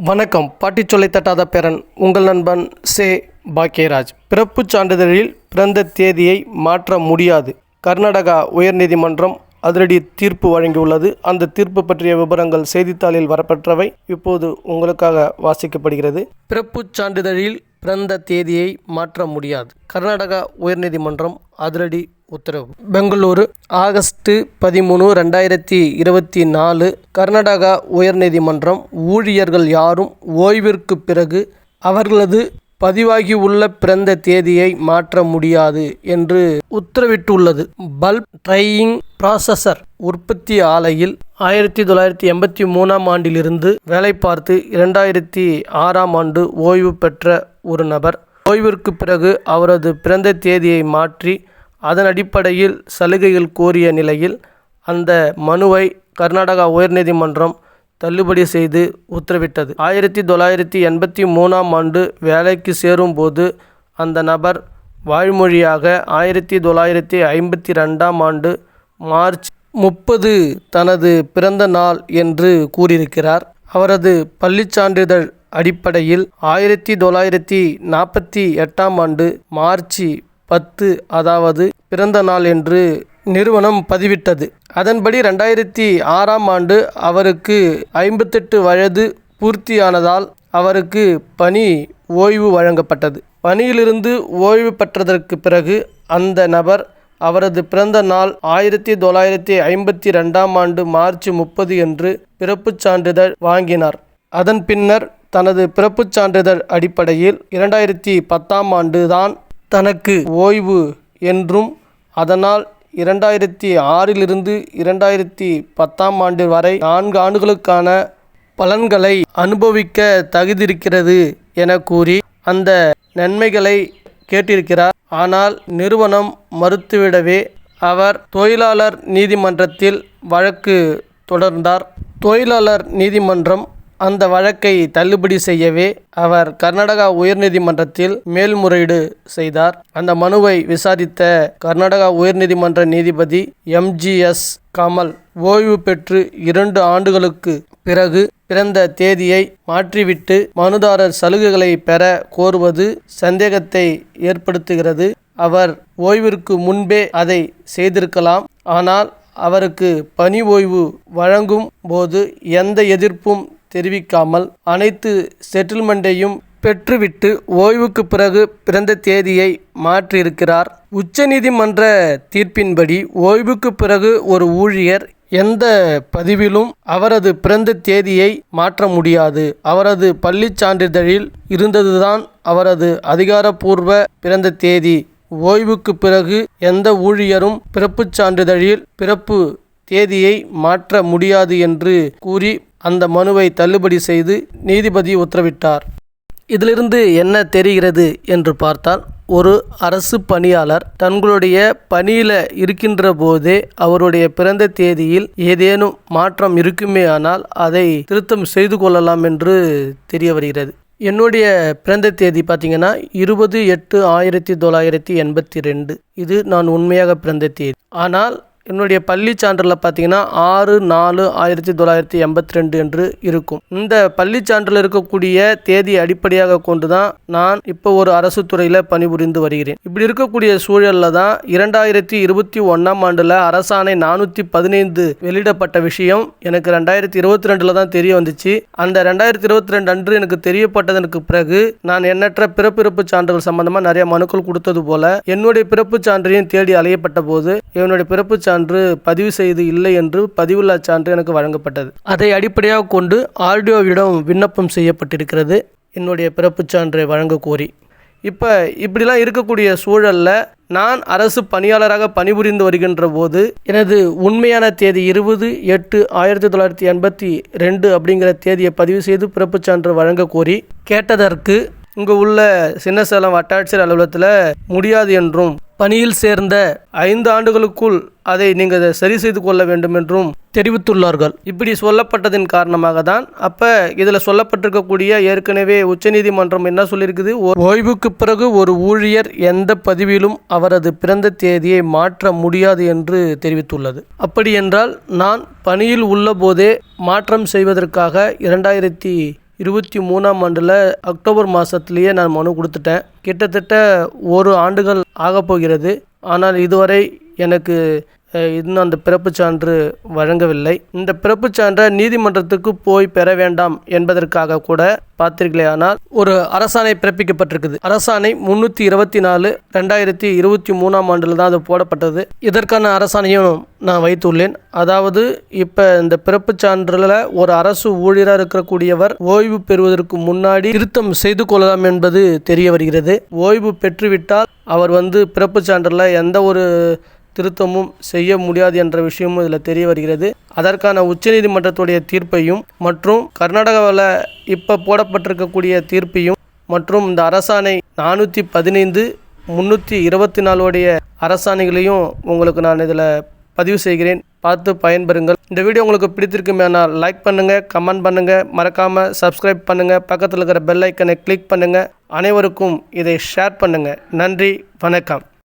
வணக்கம். பாட்டி சொல்லை தட்டாத பேரன் உங்கள் நண்பன் சே. பாக்கியராஜ். பிறப்புச் சான்றிதழில் பிறந்த தேதியை மாற்ற முடியாது. கர்நாடகா உயர்நீதிமன்றம் அதிரடி தீர்ப்பு வழங்கியுள்ளது. அந்த தீர்ப்பு பற்றிய விவரங்கள் செய்தித்தாளில் வரப்பெற்றவை இப்போது உங்களுக்காக வாசிக்கப்படுகிறது. பிறப்புச் சான்றிதழில் பிறந்த தேதியை மாற்ற முடியாது. கர்நாடகா உயர்நீதிமன்றம் அதிரடி உத்தரவு. பெங்களூரு ஆகஸ்ட் பதிமூணு ரெண்டாயிரத்தி இருபத்தி நாலு கர்நாடகா உயர்நீதிமன்றம் ஊழியர்கள் யாரும் ஓய்விற்கு பிறகு அவர்களது பதிவாகியுள்ள பிறந்த தேதியை மாற்ற முடியாது என்று உத்தரவிட்டுள்ளது. பல்ப் ட்ரையிங் ப்ராசஸர் உற்பத்தி ஆலையில் ஆயிரத்தி தொள்ளாயிரத்தி எண்பத்தி மூணாம் ஆண்டிலிருந்து வேலை பார்த்து இரண்டாயிரத்தி ஆறாம் ஆண்டு ஓய்வு பெற்ற ஒரு நபர். ஓய்விற்கு பிறகு அவரது பிறந்த தேதியை மாற்றி அதன் அடிப்படையில் சலுகைகள் கோரிய நிலையில் அந்த மனுவை கர்நாடகா உயர்நீதிமன்றம் தள்ளுபடி செய்து உத்தரவிட்டது. ஆயிரத்தி தொள்ளாயிரத்தி எண்பத்தி மூணாம் ஆண்டு வேலைக்கு சேரும்போது அந்த நபர் வாய்மொழியாக ஆயிரத்தி தொள்ளாயிரத்தி ஐம்பத்தி ரெண்டாம் ஆண்டு மார்ச் முப்பது தனது பிறந்த நாள் என்று கூறியிருக்கிறார். அவரது பள்ளி சான்றிதழ் அடிப்படையில் ஆயிரத்தி தொள்ளாயிரத்தி நாற்பத்தி எட்டாம் ஆண்டு மார்ச் பத்து அதாவது பிறந்த நாள் என்று நிறுவனம் பதிவிட்டது. அதன்படி ரெண்டாயிரத்தி ஆறாம் ஆண்டு அவருக்கு ஐம்பத்தெட்டு வயது பூர்த்தியானதால் அவருக்கு பணி ஓய்வு வழங்கப்பட்டது. பணியிலிருந்து ஓய்வு பெற்றதற்கு பிறகு அந்த நபர் அவரது பிறந்த நாள் ஆயிரத்தி தொள்ளாயிரத்தி ஐம்பத்தி ரெண்டாம் ஆண்டு மார்ச் முப்பது என்று பிறப்புச் சான்றிதழ் வாங்கினார். அதன் பின்னர் தனது பிறப்புச் சான்றிதழ் அடிப்படையில் இரண்டாயிரத்தி பத்தாம் ஆண்டு தான் தனக்கு ஓய்வு என்றும் அதனால் இரண்டாயிரத்தி ஆறிலிருந்து இரண்டாயிரத்தி பத்தாம் ஆண்டு வரை நான்கு ஆண்டுகளுக்கான பலன்களை அனுபவிக்க தகுதியிருக்கிறது என கூறி அந்த நன்மைகளை கேட்டிருக்கிறார். ஆனால் நிறுவனம் மறுத்துவிடவே அவர் தொழிலாளர் நீதிமன்றத்தில் வழக்கு தொடர்ந்தார். தொழிலாளர் நீதிமன்றம் அந்த வழக்கை தள்ளுபடி செய்யவே அவர் கர்நாடகா உயர்நீதிமன்றத்தில் மேல்முறையீடு செய்தார். அந்த மனுவை விசாரித்த கர்நாடகா உயர்நீதிமன்ற நீதிபதி எம்ஜிஎஸ் கமல் ஓய்வு பெற்று இரண்டு ஆண்டுகளுக்கு பிறகு பிறந்த தேதியை மாற்றிவிட்டு மனுதாரர் சலுகைகளை பெற கோருவது சந்தேகத்தை ஏற்படுத்துகிறது. அவர் ஓய்விற்கு முன்பே அதை செய்திருக்கலாம். ஆனால் அவருக்கு பணி ஓய்வு வழங்கும் போது எந்த எதிர்ப்பும் தெரிவிக்காமல் அனைத்து செட்டில்மெண்ட்டையும் பெற்றுவிட்டு ஓய்வுக்கு பிறகு பிறந்த தேதியை மாற்றியிருக்கிறார். உச்சநீதிமன்ற தீர்ப்பின்படி ஓய்வுக்கு பிறகு ஒரு ஊழியர் எந்த பதிவிலும் அவரது பிறந்த தேதியை மாற்ற முடியாது. அவரது பள்ளி சான்றிதழில் இருந்ததுதான் அவரது அதிகாரப்பூர்வ பிறந்த தேதி. ஓய்வுக்கு பிறகு எந்த ஊழியரும் பிறப்புச் சான்றிதழில் பிறப்பு தேதியை மாற்ற முடியாது என்று கூறி அந்த மனுவை தள்ளுபடி செய்து நீதிபதி உத்தரவிட்டார். இதிலிருந்து என்ன தெரிகிறது என்று பார்த்தால் ஒரு அரசு பணியாளர் தங்களுடைய பணியில் இருக்கின்ற போதே அவருடைய பிறந்த தேதியில் ஏதேனும் மாற்றம் இருக்குமே ஆனால் அதை திருத்தம் செய்து கொள்ளலாம் என்று தெரிய வருகிறது. என்னுடைய பிறந்த தேதி பார்த்தீங்கன்னா இருபது எட்டு ஆயிரத்தி தொள்ளாயிரத்தி எண்பத்தி ரெண்டு. இது நான் உண்மையாக பிறந்த தேதி. ஆனால் என்னுடைய பள்ளி சான்றில் பார்த்தீங்கன்னா ஆறு நாலு ஆயிரத்தி தொள்ளாயிரத்தி எண்பத்தி ரெண்டு என்று இருக்கும். இந்த பள்ளி சான்றில் இருக்கக்கூடிய தேதி அடிப்படையாக கொண்டு தான் நான் இப்போ ஒரு அரசு துறையில் பணிபுரிந்து வருகிறேன். இப்படி இருக்கக்கூடிய சூழலில் தான் இரண்டாயிரத்தி இருபத்தி ஒன்றாம் ஆண்டில் அரசாணை நானூற்றி பதினைந்து வெளியிடப்பட்ட விஷயம் எனக்கு ரெண்டாயிரத்தி இருபத்தி ரெண்டில் தான் தெரிய வந்துச்சு. அந்த ரெண்டாயிரத்தி இருபத்தி ரெண்டு அன்று எனக்கு தெரியப்பட்டதற்கு பிறகு நான் எண்ணற்ற பிறப்பிறப்பு சான்றுகள் சம்பந்தமாக நிறைய மனுக்கள் கொடுத்தது போல என்னுடைய பிறப்பு சான்றையும் தேடி அலையப்பட்ட போது என்னுடைய பிறப்பு சான்று பதிவு செய்து இல்லை என்று பதிவுள்ளா சான்று எனக்கு வழங்கப்பட்டது. அதை அடிப்படையாக கொண்டு ஆர்டிஓவிடம் விண்ணப்பம் செய்யப்பட்டிருக்கிறது. என்னுடைய பிறப்புச் சான்றை வழங்க கோரி. இப்போ இப்படிலாம் இருக்கக்கூடிய சூழலில் நான் அரசு பணியாளராக பணிபுரிந்து வருகின்ற போது எனது உண்மையான தேதி இருபது எட்டு ஆயிரத்தி தொள்ளாயிரத்தி எண்பத்தி ரெண்டு அப்படிங்கிற தேதியை பதிவு செய்து பிறப்புச் சான்று வழங்க கோரி கேட்டதற்கு இங்கே உள்ள சின்னசேலம் வட்டாட்சியர் அலுவலகத்தில் முடியாது என்றும் பணியில் சேர்ந்த ஐந்து ஆண்டுகளுக்குள் அதை நீங்கள் சரி செய்து கொள்ள வேண்டும் என்றும் தெரிவித்துள்ளார்கள். இப்படி சொல்லப்பட்டதின் காரணமாக தான் அப்போ இதில் சொல்லப்பட்டிருக்கக்கூடிய ஏற்கனவே உச்சநீதிமன்றம் என்ன சொல்லியிருக்குது? ஓய்வுக்கு பிறகு ஒரு ஊழியர் எந்த பதிவிலும் அவரது பிறந்த தேதியை மாற்ற முடியாது என்று தெரிவித்துள்ளது. அப்படி என்றால் நான் பணியில் உள்ள போதே மாற்றம் செய்வதற்காக இரண்டாயிரத்தி இருபத்தி மூணாம் ஆண்டில் அக்டோபர் மாதத்துலேயே நான் மனு கொடுத்துட்டேன். கிட்டத்தட்ட ஒரு ஆண்டுகள் ஆகப்போகிறது ஆனால் இதுவரை எனக்கு இன்னும் அந்த பிறப்புச் சான்று வழங்கவில்லை. இந்த பிறப்புச் சான்றை நீதிமன்றத்துக்கு போய் பெற வேண்டாம் என்பதற்காக கூட பார்த்தீர்களே ஆனால் ஒரு அரசாணை பிறப்பிக்கப்பட்டிருக்குது. அரசாணை முன்னூற்றி இருபத்தி நாலு ரெண்டாயிரத்தி இருபத்தி மூணாம் ஆண்டில் தான் அது போடப்பட்டது. இதற்கான அரசாணையும் நான் வைத்துள்ளேன். அதாவது இப்போ இந்த பிறப்புச் சான்றில் ஒரு அரசு ஊழியராக இருக்கக்கூடியவர் ஓய்வு பெறுவதற்கு முன்னாடி திருத்தம் செய்து கொள்ளலாம் என்பது தெரிய வருகிறது. ஓய்வு பெற்றுவிட்டால் அவர் வந்து பிறப்புச் சான்றில் எந்த ஒரு திருத்தமும் செய்ய முடியாது என்ற விஷயமும் இதில் தெரிய வருகிறது. அதற்கான உச்சநீதிமன்றத்துடைய தீர்ப்பையும் மற்றும் கர்நாடகாவில் இப்போ போடப்பட்டிருக்கக்கூடிய தீர்ப்பையும் மற்றும் இந்த அரசாணை நானூற்றி பதினைந்து முந்நூற்றி இருபத்தி நாலுடைய அரசாணைகளையும் உங்களுக்கு நான் இதில் பதிவு செய்கிறேன். பார்த்து பயன்பெறுங்கள். இந்த வீடியோ உங்களுக்கு பிடித்திருக்குமேனால் லைக் பண்ணுங்கள் கமெண்ட் பண்ணுங்கள் மறக்காமல் சப்ஸ்கிரைப் பண்ணுங்கள் பக்கத்தில் இருக்கிற பெல் ஐக்கனை கிளிக் பண்ணுங்கள் அனைவருக்கும் இதை ஷேர் பண்ணுங்கள் நன்றி வணக்கம்.